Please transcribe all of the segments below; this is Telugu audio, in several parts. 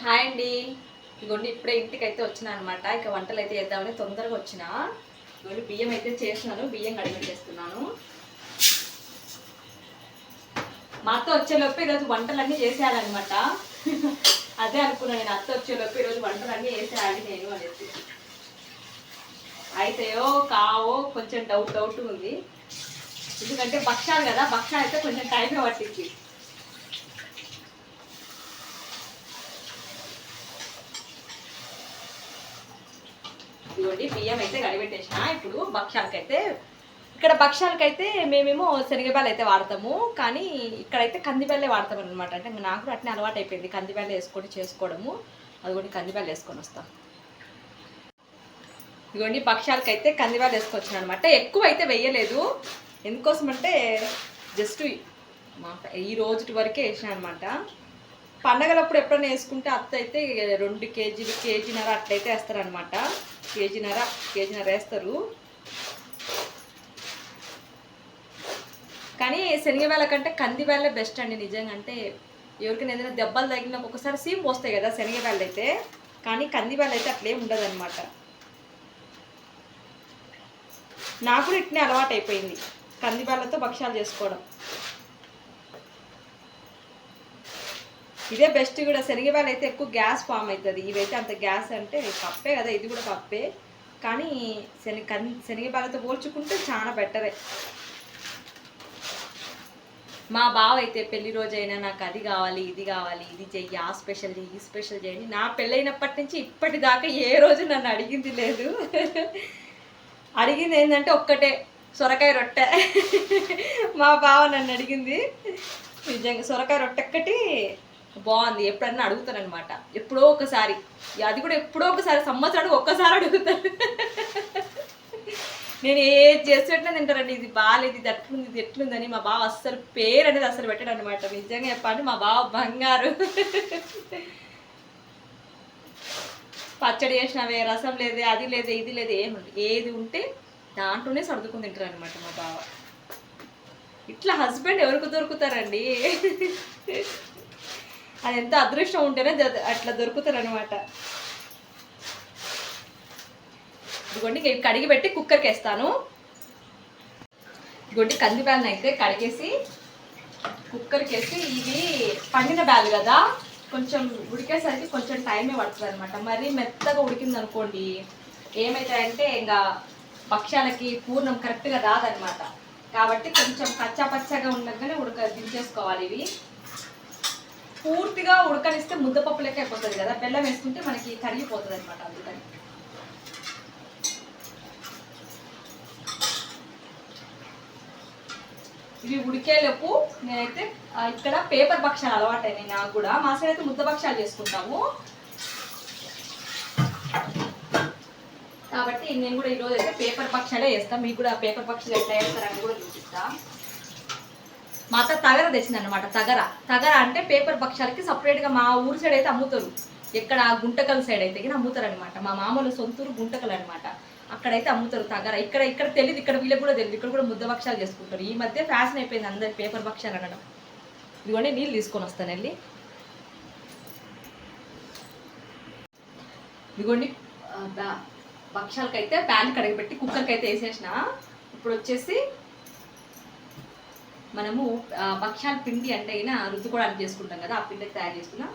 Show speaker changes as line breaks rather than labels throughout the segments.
హాయ్ అండి. ఇగోండి ఇప్పుడే ఇంటికి అయితే వచ్చిన అనమాట ఇక వంటలు అయితే చేద్దామని తొందరగా వచ్చిన. ఇగోండి బియ్యం అయితే చేసినాను బియ్యం చేస్తున్నాను మా అత్త వచ్చేలోపు ఈరోజు వంటలన్నీ చేసేయాలన్నమాట. అదే అనుకున్నాను నేను అత్త వచ్చేలోపు ఈరోజు వంటలన్నీ చేసేయాలి నేను అనేసి. అయితేయో కావో కొంచెం డౌట్ డౌట్ ఉంది. ఎందుకంటే భక్షాలు కదా భక్షాలు అయితే కొంచెం టైమే పట్టింది. ఇదిగోండి బియ్యం అయితే గడిపెట్టేసిన ఇప్పుడు భక్ష్యాలకైతే ఇక్కడ భక్ష్యాలకైతే మేమేమో శనగబాలు అయితే వాడతాము కానీ ఇక్కడైతే కందిబెల్లే వాడతాం అనమాట అంటే నాకు కూడా అట్నే అలవాటు అయిపోయింది కందిబెల్ల వేసుకొని చేసుకోవడము అదిగోండి కందిబెల్ల వేసుకొని వస్తాం. ఇదిగోండి భక్ష్యాలకైతే కందిబెల్ల వేసుకొచ్చాను అనమాట ఎక్కువ అయితే వేయలేదు ఎందుకోసం అంటే జస్ట్ ఈ రోజు వరకే వేసిన అనమాట పండగలప్పుడు ఎప్పుడైనా వేసుకుంటే అత్త అయితే రెండు కేజీలు కేజీన్నర అట్లయితే వేస్తారనమాట కేజీనర కేజీనర వేస్తారు. కానీ శనగవేళ కంటే కందివేళ బెస్ట్ అండి నిజంగా. అంటే ఎవరికైనా ఏదైనా దెబ్బలు తగిలిన ఒక్కొక్కసారి సీమ్ పోస్తాయి కదా శనగవేళ అయితే కానీ కందివేళ అయితే అట్లేం ఉండదన్నమాట. నాకు కూడా ఇట్నే అలవాటు అయిపోయింది కందివేళ్ళతో భక్ష్యాలు చేసుకోవడం. ఇదే బెస్ట్ కూడా. శనగవాళ్ళు అయితే ఎక్కువ గ్యాస్ ఫామ్ అవుతుంది. ఇవైతే అంత గ్యాస్ అంటే పప్పే కదా ఇది కూడా పప్పే. కానీ శనగ కన్ శనగబాలతో పోల్చుకుంటే చాలా బెటరే మా బావ అయితే పెళ్ళి రోజైనా నాకు అది కావాలి ఇది కావాలి ఇది చెయ్యి ఆ స్పెషల్ చెయ్యి ఈ స్పెషల్ చేయండి నా పెళ్ళైనప్పటి నుంచి ఇప్పటిదాకా ఏ రోజు నన్ను అడిగింది లేదు. అడిగింది ఏంటంటే ఒక్కటే సొరకాయ రొట్టె. మా బావ నన్ను అడిగింది నిజంగా సొరకాయ రొట్టె ఒక్కటి బాగుంది ఎప్పుడన్నా అడుగుతాను అనమాట ఎప్పుడో ఒకసారి. అది కూడా ఎప్పుడో ఒకసారి సంవత్సరానికి ఒక్కసారి అడుగుతాను నేను ఏది చేసేట్లే తింటారండి. ఇది బాగాలేదు ఇది అట్లుంది ఇది ఎట్లుందని మా బావ అస్సలు పేరు అనేది అసలు పెట్టాడు అనమాట నిజంగా చెప్పండి మా బావ బంగారు. పచ్చడి చేసినవే రసం లేదే అది లేదే ఇది లేదే ఏముంది ఏది ఉంటే దాంట్లోనే సర్దుకుని తింటారు అనమాట మా బావ. ఇట్లా హస్బెండ్ ఎవరికి దొరుకుతారండి? అది ఎంత అదృష్టం ఉంటేనే అట్లా దొరుకుతారు అనమాట ఇదిగోండి కడిగి పెట్టి కుక్కర్కి వేస్తాను ఇదిగోండి కంది బ్యాల్ని అయితే కడిగేసి కుక్కర్కి వేసి ఇవి పండిన బ్యాల్ కదా కొంచెం ఉడికేసరికి కొంచెం టైమే పడుతుంది అనమాట మరీ మెత్తగా ఉడికింది అనుకోండి ఏమవుతాయంటే ఇంకా భక్ష్యాలకి పూర్ణం కరెక్ట్గా రాదనమాట కాబట్టి కొంచెం కచ్చా పచ్చగా ఉండగానే ఉడక దించేసుకోవాలి ఇవి. పూర్తిగా ఉడకనిస్తే ముద్దపప్పు లెక్క అయిపోతుంది కదా. బెల్లం వేసుకుంటే మనకి కరిగిపోతుంది అనమాట అందుకని. ఇవి ఉడికేలోపు నేనైతే ఇక్కడ పేపర్ భక్షాలు అలవాటైనాయి నాకు కూడా. మా సైడ్ అయితే ముద్ద భక్షాలు చేసుకుంటాము. కాబట్టి నేను కూడా ఈరోజు అయితే పేపర్ పక్షాలే వేస్తాను మీకు కూడా పేపర్ భక్షాలు ఎట్లా వేస్తారని కూడా చూపిస్తాను మా అత్త తగర తెచ్చింది అనమాట తగర. తగర అంటే పేపర్ భక్షాలకి సపరేట్గా మా ఊరు సైడ్ అయితే అమ్ముతారు. ఎక్కడ గుంటకల్ సైడ్ అయితే గిన అమ్ముతారు అనమాట మా మామూలు సొంతూరు గుంటకల్ అనమాట అక్కడైతే అమ్ముతారు తగర. ఇక్కడ ఇక్కడ తెలియదు ఇక్కడ వీళ్ళకి కూడా తెలియదు ఇక్కడ కూడా ముద్ద భక్షాలు చేసుకుంటారు. ఈ మధ్య ఫ్యాషన్ అయిపోయింది అందరి పేపర్ భక్షాలు అనడం. ఇదిగోండి నీళ్ళు తీసుకొని వస్తాను వెళ్ళి. ఇదిగోండి పక్షాలకైతే భక్షాలకైతే ప్యాన్ కడగబెట్టి కుక్కర్కి అయితే వేసేసిన. ఇప్పుడు వచ్చేసి మనము పక్షాల పిండి అంటే అయినా రుద్దుకోవడానికి చేసుకుంటాం కదా ఆ పిండి తయారు చేసుకున్నా.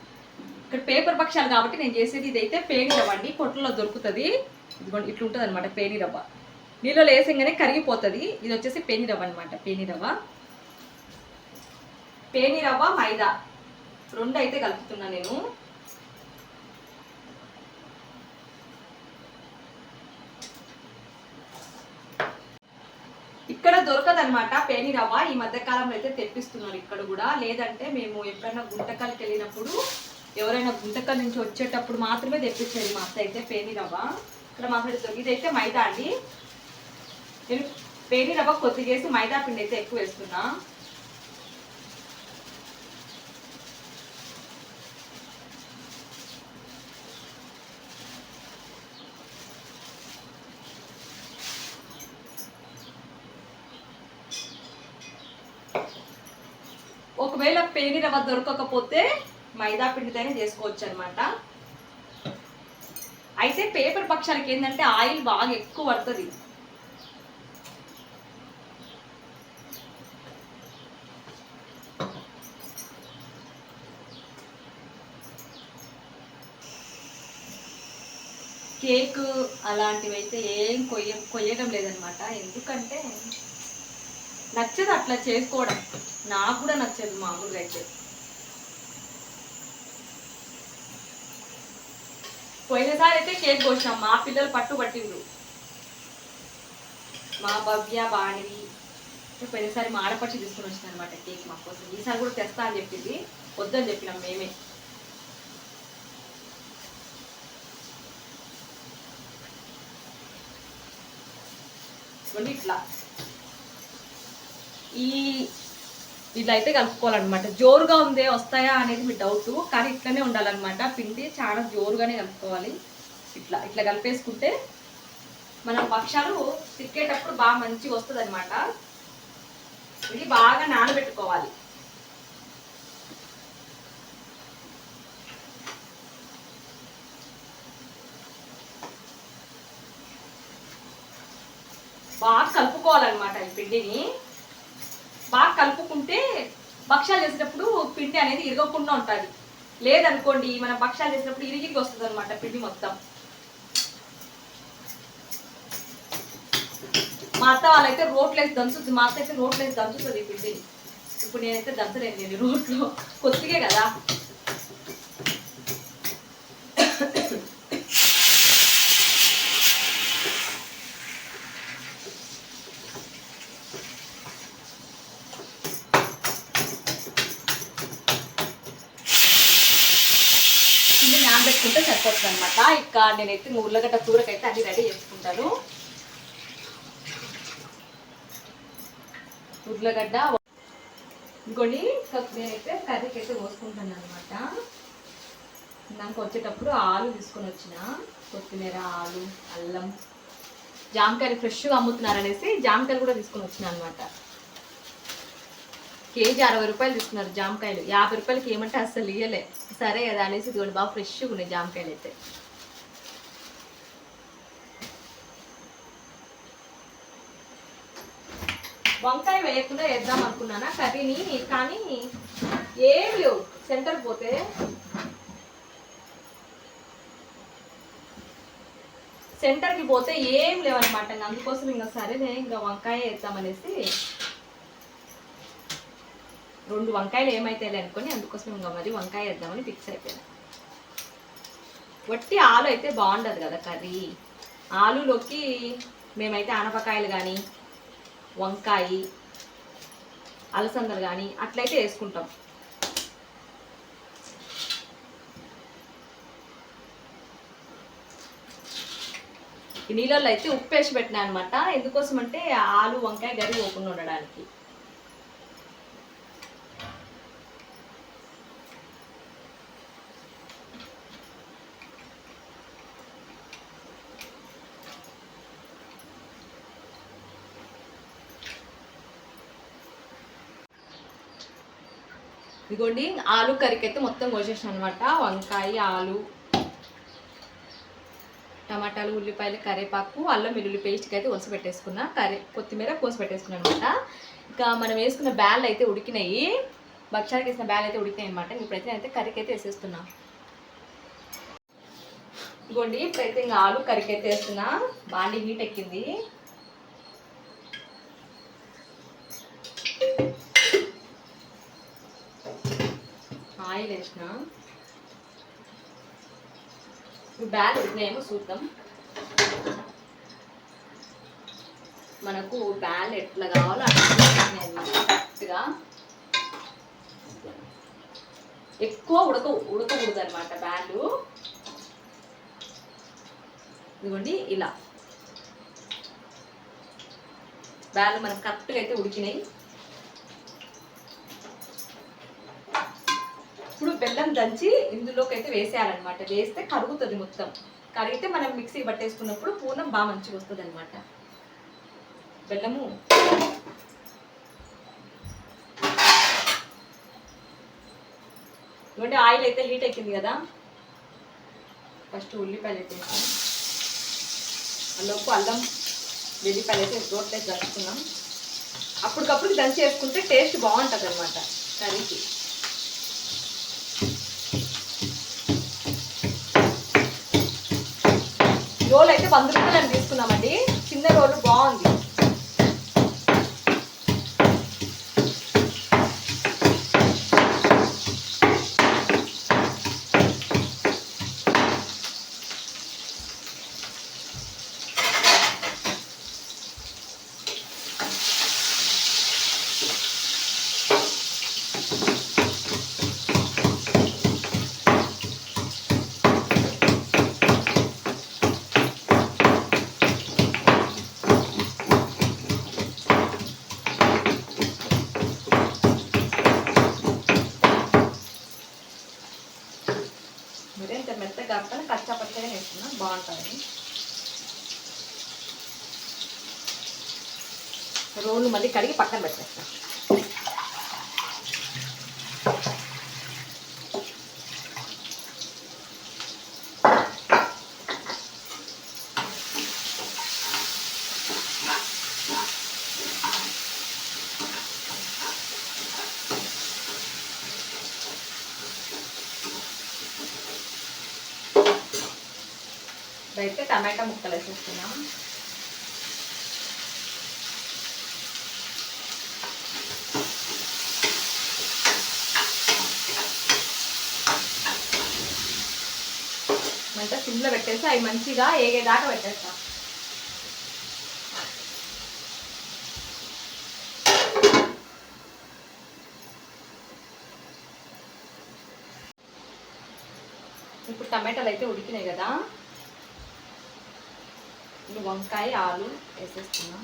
ఇక్కడ పేపర్ పక్షాలు కాబట్టి నేను చేసేది ఇదైతే పేని రవ్వ అండి. కొట్లలో దొరుకుతుంది. ఇదిగోండి ఇట్లా ఉంటుంది అనమాట పేని రవ్వ. నీళ్ళలో వేసంగానే కరిగిపోతుంది. ఇది వచ్చేసి పేని రవ్వ అనమాట పేని రవ్వ. పేని రవ్వ మైదా. రెండు అయితే కలుపుతున్నా నేను. ఇక్కడ దొరకదనమాట పేని రవ్వ. ఈ మధ్య కాలంలో అయితే తెప్పిస్తున్నారు ఇక్కడ కూడా. లేదంటే మేము ఎప్పుడైనా గుంటకాలకి వెళ్ళినప్పుడు ఎవరైనా గుంటకల్ నుంచి వచ్చేటప్పుడు మాత్రమే తెప్పించేది మా అత్త అయితే పేని రవ్వ. ఇక్కడ మా సైడ్ ఇదైతే మైదా అండి. నేను పేని రవ్వ కొద్దిగా మైదా పిండి అయితే ఎక్కువ వేస్తున్నా. పేని రవ్వ దొరకకపోతే మైదా పిండితోనే చేసుకోవచ్చు అనమాట అయితే పేపర్ పక్షాలకి ఏంటంటే ఆయిల్ బాగా ఎక్కువ పడుతుంది. కేక్ అలాంటివి అయితే ఏం కొయ్య కొయ్యడం లేదనమాట ఎందుకంటే నచ్చదు అట్లా చేసుకోవడం. నాకు కూడా నచ్చదు మామూలుగా అయితే. పోయినసారి అయితే కేక్ కోసినాం. మా పిల్లలు పట్టు పట్టిండ్రు మా భవ్య బాణివి పోయినసారి మా ఆడపచ్చి తీసుకుని వచ్చింది అనమాట కేక్ మా కోసం. ఈసారి కూడా తెస్తా అని చెప్పింది. వద్దని చెప్పినాం మేమే. ఇట్లా. ఈ ఇట్లా అయితే కలుపుకోవాలన్నమాట. జోరుగా ఉందే వస్తాయా అనేది మీ డౌట్ కానీ ఇట్లనే ఉండాలన్నమాట. పిండి చాలా జోరుగానే కలుపుకోవాలి. ఇట్లా ఇట్లా కలిపేసుకుంటే మనం పక్షాలు తిక్కేటప్పుడు బాగా మంచిగా వస్తుంది అనమాట ఇది బాగా నానబెట్టుకోవాలి. బాగా కలుపుకోవాలన్నమాట ఈ పిండిని. బాగా కలుపుకుంటే భక్ష్యాలు చేసేటప్పుడు పిండి అనేది ఇరగకుండా ఉంటుంది. లేదనుకోండి మనం భక్ష్యాలు చేసినప్పుడు ఇరిగిరికి వస్తుంది అనమాట పిండి మొత్తం. మా అత్త వాళ్ళైతే రోట్లేసి దంచుతుంది మా అత్త అయితే రోట్లేసి దంచుతుంది పిండి ఇప్పుడు నేనైతే దంచలేను నేను రోట్లో కొద్దిగే కదా పిండి నానబెట్టుకుంటే అనమాట ఇంకా నేనైతే ఉర్లగడ్డ కూరకైతే అన్ని రెడీ చేసుకుంటాను. ఉర్లగడ్డ ఇంకోటి నేనైతే కర్రీకి అయితే పోసుకుంటాను అనమాట నాకు వచ్చేటప్పుడు ఆలు తీసుకొని వచ్చిన. కొత్తిమీర ఆలు అల్లం. జామకాయలు ఫ్రెష్గా అమ్ముతున్నారనేసి జామకాయలు కూడా తీసుకొని వచ్చిన అనమాట కేజీ అరవై రూపాయలు తీసుకున్నారు జామకాయలు. యాభై రూపాయలకి ఏమంటే అస్సలు ఇయ్యలే. సరే కదా అనేసి ఇదిగోండి బాగా ఫ్రెష్గా ఉన్నాయి జామకాయలు అయితే. వంకాయ వేయకుండా వేద్దాం అనుకున్నానా? కర్రీని కానీ ఏం లేవు. సెంటర్ పోతే సెంటర్కి పోతే ఏం లేవన్నమాట. ఇంకా అందుకోసం ఇంకా సరేనే ఇంకా వంకాయ వేద్దామనేసి రెండు వంకాయలు ఏమైతాయి అనుకొని అందుకోసం ఇంకా మరి వంకాయ వేద్దామని ఫిక్స్ అయిపోయాను. వట్టి ఆలు అయితే బాగుండదు కదా కర్రీ. ఆలులోకి మేమైతే ఆనపకాయలు కానీ వంకాయ అలసందలు కానీ అట్లయితే వేసుకుంటాం. ఈ నీళ్ళల్లో అయితే ఉప్పు వేసి పెట్టినా అనమాట ఎందుకోసం అంటే ఆలు వంకాయ గరి పోకుండా ఉండడానికి. ఇదిగోండి ఆలు కర్రీకి అయితే మొత్తం కోసేసాను అనమాట వంకాయ ఆలు టమాటాలు ఉల్లిపాయలు కరివేపాకు అల్లం వెల్లుల్లి పేస్ట్కి అయితే ఒలిసి పెట్టేసుకున్నా. కర్రీ కొత్తిమీర కోసి పెట్టేసుకున్నాను అనమాట ఇంకా మనం వేసుకున్న బ్యాల్ అయితే ఉడికినాయి. భక్షాలకి వేసిన బ్యాల్ అయితే ఉడికినాయి అనమాట ఇప్పుడైతే అయితే కర్రీకి అయితే వేసేస్తున్నా. ఇదిగోండి ఇప్పుడైతే ఇంకా ఆలు కర్రీకి అయితే వేస్తున్నా. బాండి హీట్ ఎక్కింది. ఆయిల్ వేసిన. ఇప్పుడు బ్యాల్ చూద్దాం. మనకు బ్యాల్ ఎట్లా కావాలో అట్లా కరెక్ట్గా. ఎక్కువ ఉడక ఉడకకూడదు అనమాట బ్యాలు ఇదిగోండి ఇలా. బ్యాలు మనకు కరెక్ట్గా అయితే ఉడికినాయి ఇప్పుడు బెల్లం దంచి ఇందులోకి అయితే వేసేయాలన్నమాట. వేస్తే కరుగుతుంది మొత్తం. కరిగితే మనం మిక్సీ పట్టేసుకున్నప్పుడు పూర్ణం బాగా మంచిగా వస్తుంది అనమాట బెల్లము. ఇవ్వండి ఆయిల్ అయితే హీట్ ఎక్కింది కదా. ఫస్ట్ ఉల్లిపాయలు అయితే వేసాం అల్లం వెల్లిపాయలు అయితే రోట్లో దంచుకున్నాం. అప్పటికప్పుడు దంచి వేసుకుంటే టేస్ట్ బాగుంటుంది అనమాట కర్రీకి. రోల్ అయితే వంద రూపాయలు అని తీసుకున్నామండి. చిన్న రోలు బాగుంది మరి ఇంత మెత్తగా కాకుండా కచ్చా పచ్చగా వేసుకున్నా బాగుంటుంది రోలు మళ్ళీ కడిగి పక్కన పెట్టేస్తా. అయితే టమాటా ముక్కలు వేసేస్తున్నాం. సిమ్లో పెట్టేసి అవి మంచిగా ఏగేదాకా పెట్టేస్తాం. ఇప్పుడు టమాటాలు అయితే ఉడికినాయి కదా. ఇప్పుడు వంకాయ ఆలు వేసేస్తున్నాం.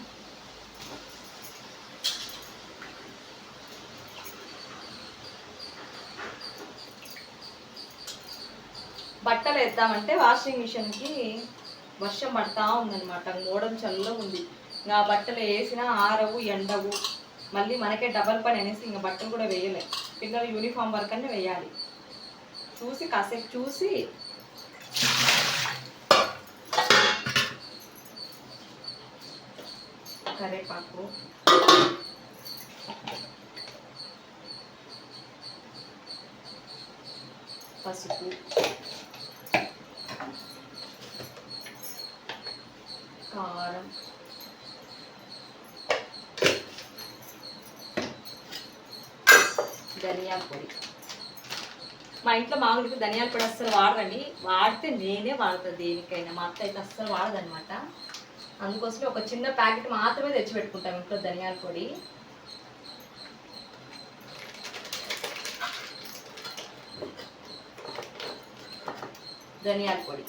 బట్టలు వేద్దామంటే వాషింగ్ మిషన్కి వర్షం పడతా ఉందన్నమాట. గోడం చల్లగా ఉంది. ఇంకా బట్టలు వేసినా ఆరవు ఎండవు. మళ్ళీ మనకే డబల్ పని అనేసి ఇంకా బట్టలు కూడా వేయలే. పిల్లలు యూనిఫామ్ వర్క్ అన్నీ వేయాలి. చూసి కాసేపు చూసి కరేపాకు. పసుపు. కారం ధనియాల పొడి. మా ఇంట్లో మామూలుగా ధనియాల పొడి అస్సలు వాడరండి. వాడితే నేనే వాడతాను దేనికైనా. మా అత్త అయితే అస్సలు వాడదనమాట అందుకోసమే ఒక చిన్న ప్యాకెట్ మాత్రమే తెచ్చిపెట్టుకుంటాం ఇంట్లో ధనియాల పొడి. ధనియాల పొడి.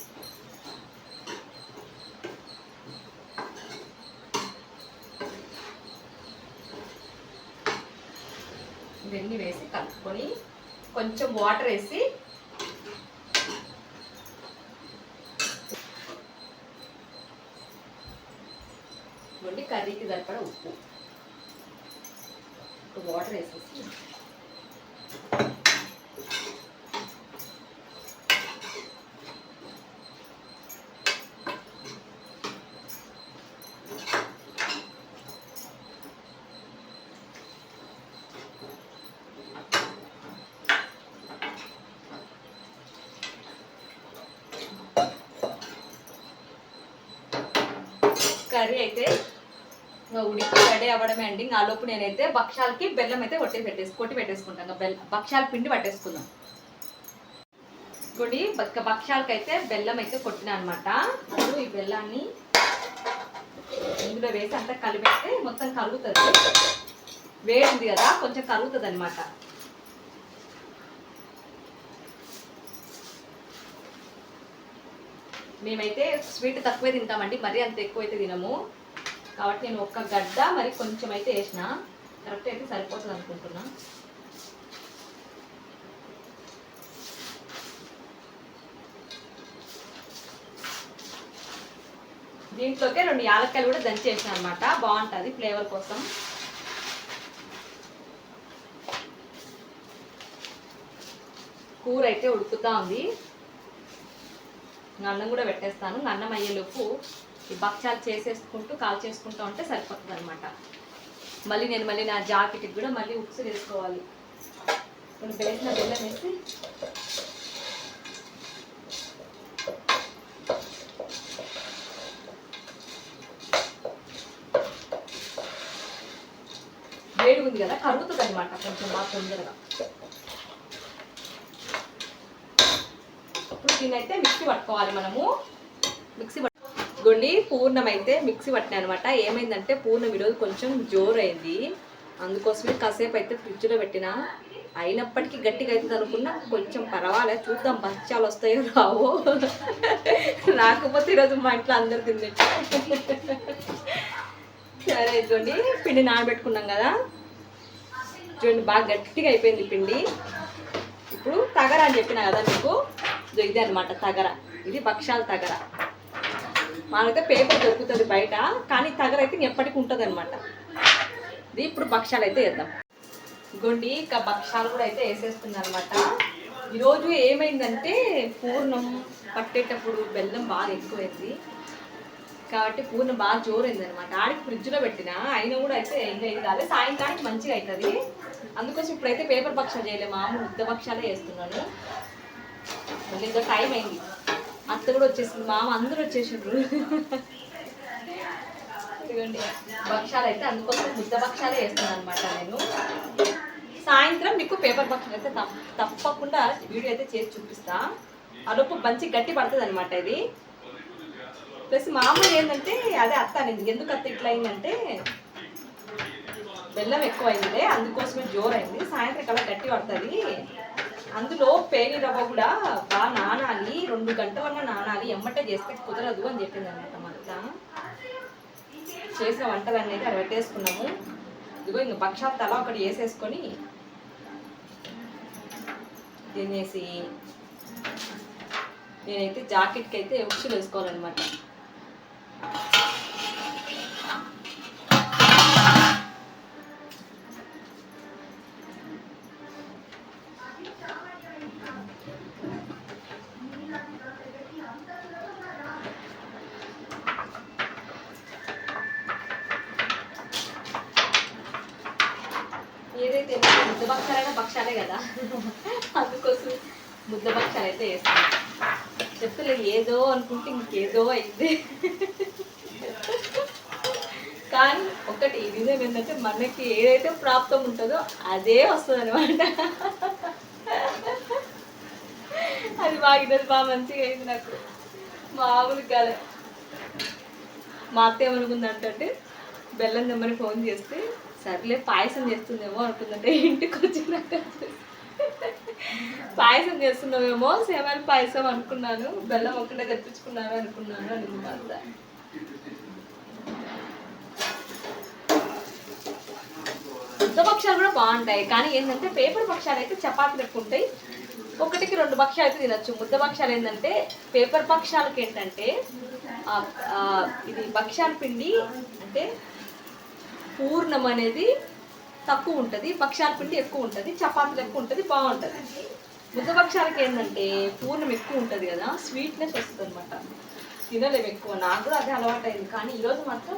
ఇవన్నీ వేసి కలుపుకొని కొంచెం వాటర్ వేసి వండి కర్రీకి సరిపడా ఉప్పు ఒక వాటర్ వేసేసి కర్రీ అయితే ఉడికి రెడీ అవ్వడమే అండి. ఆ లోపు నేనైతే భక్షాలకి బెల్లం అయితే కొట్టి పెట్టేసి కొట్టి పెట్టేసుకుంటాను బెల్లం భక్షాల పిండి పట్టేసుకుందాం. ఇప్పుడు బక్క భక్షాలకి అయితే బెల్లం అయితే కొట్టిన అనమాట ఇప్పుడు ఈ బెల్లాన్ని ఇందులో వేసి అంతా కలిపేస్తే మొత్తం కరుగుతుంది. వేడింది కదా కొంచెం కరుగుతుంది అనమాట మేమైతే స్వీట్ తక్కువే తింటామండి మరీ అంత ఎక్కువ అయితే తినము. కాబట్టి నేను ఒక్క గడ్డ మరి కొంచెం అయితే వేసిన. కరెక్ట్ అయితే సరిపోతుంది అనుకుంటున్నా. దీంట్లోకే రెండు యాలక్కాయలు కూడా దంచేసిన అనమాట బాగుంటుంది ఫ్లేవర్ కోసం. కూర అయితే ఉడుకుతా ఉంది. అన్నం కూడా పెట్టేస్తాను. అన్నం అయ్యేలోపు ఈ భక్ష్యాలు చేసేసుకుంటూ కాల్ చేసుకుంటూ ఉంటే సరిపోతుంది అనమాట మళ్ళీ నేను మళ్ళీ నా జాకెట్కి కూడా మళ్ళీ ఉప్సు వేసుకోవాలి. కొన్ని బేసిన బెల్లం వేసి వేడి ఉంది కదా కరుగుతుంది అనమాట కొంచెం బాగా తొందరగా. దీన్ని అయితే మిక్సీ పట్టుకోవాలి మనము. మిక్సీ పట్టు గుండి పూర్ణం అయితే మిక్సీ పట్టినా అనమాట ఏమైందంటే పూర్ణం ఈరోజు కొంచెం జోరైంది. అందుకోసమే కాసేపు అయితే ఫ్రిడ్జ్లో పెట్టిన. అయినప్పటికీ గట్టిగా అవుతుంది అనుకున్నా కొంచెం పర్వాలేదు చూద్దాం బచ్చాలు వస్తాయో రావో. రాకపోతే ఈరోజు మా ఇంట్లో అందరు తిన్నట్టు సరే చూడండి పిండి నానబెట్టుకున్నాం కదా. చూడండి బాగా గట్టిగా అయిపోయింది పిండి. ఇప్పుడు తగర అని చెప్పిన కదా మీకు. ఇదో ఇదే అనమాట తగర. ఇది భక్షాల తగర. మనకైతే పేపర్ దొరుకుతుంది బయట కానీ తగర అయితే ఎప్పటికీ ఉంటుంది అనమాట ఇది ఇప్పుడు భక్ష్యాలు అయితే వేద్దాం. గొండి ఇంకా భక్షాలు కూడా అయితే వేసేస్తుంది అనమాట ఈరోజు ఏమైందంటే పూర్ణం పట్టేటప్పుడు బెల్లం బాగా ఎక్కువైంది. కాబట్టి పూర్ణం బాగా జోరైంది అనమాట ఆడికి ఫ్రిడ్జ్లో పెట్టిన అయినా కూడా అయితే ఇంకా ఇది కాలేదు మంచిగా అవుతుంది అందుకోసం ఇప్పుడైతే పేపర్ భక్షాలు చేయలేము మామూలు ఉద్ద భక్షాలే వేస్తున్నాను. మళ్ళీ ఇంకా టైం అయింది. అత్త కూడా వచ్చేసింది. మామ అందరూ వచ్చేసిండ్రు ఇవ్వండి భక్షాలు అయితే అందుకోసం ముద్ద భక్షాలే వేస్తున్నాను అనమాట నేను. సాయంత్రం మీకు పేపర్ భక్షాలు అయితే తప్ప- తప్పకుండా వీడియో అయితే చేసి చూపిస్తా. అలోపు మంచి గట్టి పడుతుంది అనమాట ఇది. ప్లస్ మామూలు ఏంటంటే అదే అత్త అనేది. ఎందుకు అత్త ఇట్లా అయిందంటే బెల్లం ఎక్కువ అయిందే అందుకోసమే జోరైంది. సాయంత్రం కల్లా గట్టి పడుతుంది. అందులో పేని రవ్వ కూడా బాగా నానాలి రెండు గంటలన్నా నానాలి ఎమ్మటే చేస్తే కుదరదు అని చెప్పింది అనమాట మా చేసిన వంటలు అనేది అక్కడ పెట్టేసుకున్నాము ఇదిగో ఇంక భక్షాలు తల ఒకటి వేసేసుకొని తినేసి నేనైతే జాకెట్కి అయితే ఉక్షులు వేసుకోవాలన్నమాట. అయితే వేస్తాను చెప్తలేదు ఏదో అనుకుంటే ఇంకేదో అయింది కానీ ఒకటి నిజం ఏంటంటే మనకి ఏదైతే ప్రాప్తం ఉంటుందో అదే వస్తుంది అనమాట అది బాగుంది బాగా మంచిగా అయింది నాకు. మామూలు కాలే మా అత్త ఏమనుకుందంటే బెల్లం దమ్మని ఫోన్ చేస్తే సర్లే పాయసం చేస్తుందేమో అనుకుందంటే. ఇంటికి వచ్చినాక పాయసం చేస్తున్నామేమో సేవల పాయసం అనుకున్నాను బెల్లం ఒకటే తెప్పించుకున్నాను అనుకున్నాను అని మా కూడా బాగుంటాయి కానీ ఏంటంటే పేపర్ భక్షాలు అయితే చపాతీలు ఎక్కువ ఉంటాయి. ఒకటికి రెండు పక్షాలు అయితే తినచ్చు. ముద్ద భక్షాలు ఏంటంటే పేపర్ పక్షాలకి ఏంటంటే ఇది భక్షాల పిండి అంటే పూర్ణం అనేది తక్కువ ఉంటుంది భక్షాల పిండి ఎక్కువ ఉంటుంది చపాతీలు ఎక్కువ ఉంటుంది బాగుంటుంది. ముద్ద భక్షాలకి ఏంటంటే పూర్ణం ఎక్కువ ఉంటుంది కదా స్వీట్నెస్ వస్తుంది అనమాట తినలేము ఎక్కువ నాకు కూడా అదే అలవాటు అయింది కానీ ఈరోజు మాత్రం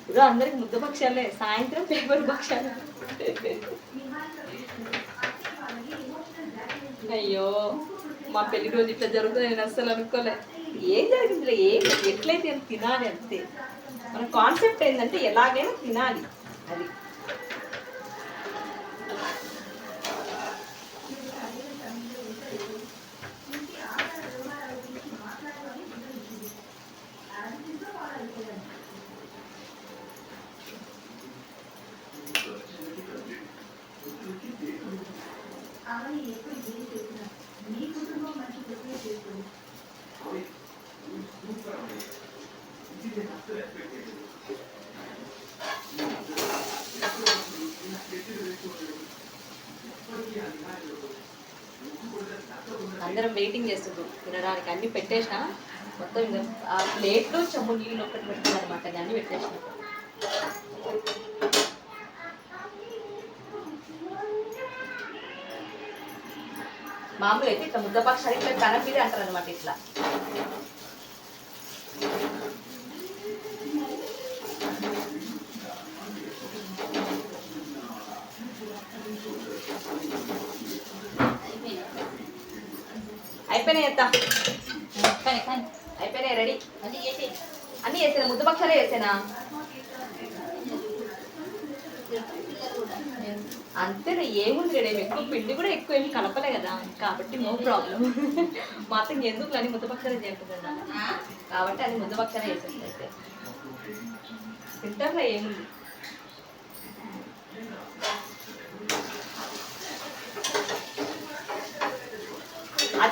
ఇప్పుడు అందరికి ముద్ద భక్షాలే సాయంత్రం పేపర్ భక్షాలు అయ్యో మా పెళ్ళి రోజు ఇట్లా జరుగుతుంది నేను అస్సలు అనుకోలే. ఏం జరిగిందిలే ఏం ఎట్లయితే తినాలి అంతే. మన కాన్సెప్ట్ ఏంటంటే ఎలాగైనా తినాలి అది. అందరం వెయిటింగ్ చేస్తుంది తినడానికి అన్ని పెట్టేసిన మొత్తం ఆ ప్లేట్లో చెమ్ము నీళ్ళు ఒక్కటి పెట్టాను అనమాట దాన్ని పెట్టేసిన. మామూలు అయితే ఇట్లా ముద్దపాక్ష ఇట్లా కనం మీద అంటారు అనమాట ఇట్లా. అయిపోయినాయి ఎంత అయిపోయినాయి రెడీ? అన్ని చేసేనా? ముద్ద పక్షాలే చేసేనా? అంతే ఏముంది రెడీ? ఎక్కువ పిండి కూడా ఎక్కువ ఏమి కలపలే కదా. కాబట్టి నో ప్రాబ్లం. మా అత్తకి ఎందుకు అని ముద్ద పక్షాలే చేస్తుంది కాబట్టి అది ముద్ద పక్షాలే చేసేది అయితే. తింటారులే ఏముంది?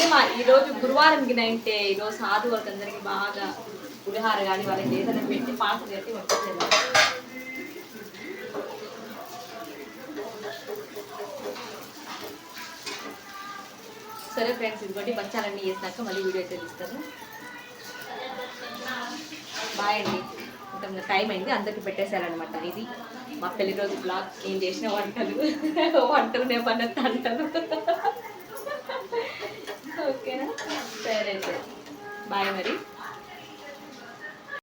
అదే మా ఈరోజు గురువారం గిన అంటే ఈరోజు సాధు వాళ్ళకి అందరికి బాగా పులిహార కానీ వాళ్ళకి ఏదైనా పెట్టి పాటలు చేసి వచ్చేసేది సరే ఫ్రెండ్స్ ఇదిగోటి బచ్చాలన్నీ చేసినాక మళ్ళీ వీడియో అయితే తీస్తాను. బాయ్ అండి. ఇంకా టైం అయింది అందరికి పెట్టేశారనమాట ఇది మా పెళ్ళి రోజు బ్లాగ్ ఏం చేసిన వంటలు. వంటలు నేను తంటలు ఓకేనా? సరే సరే బాయ్ మరి.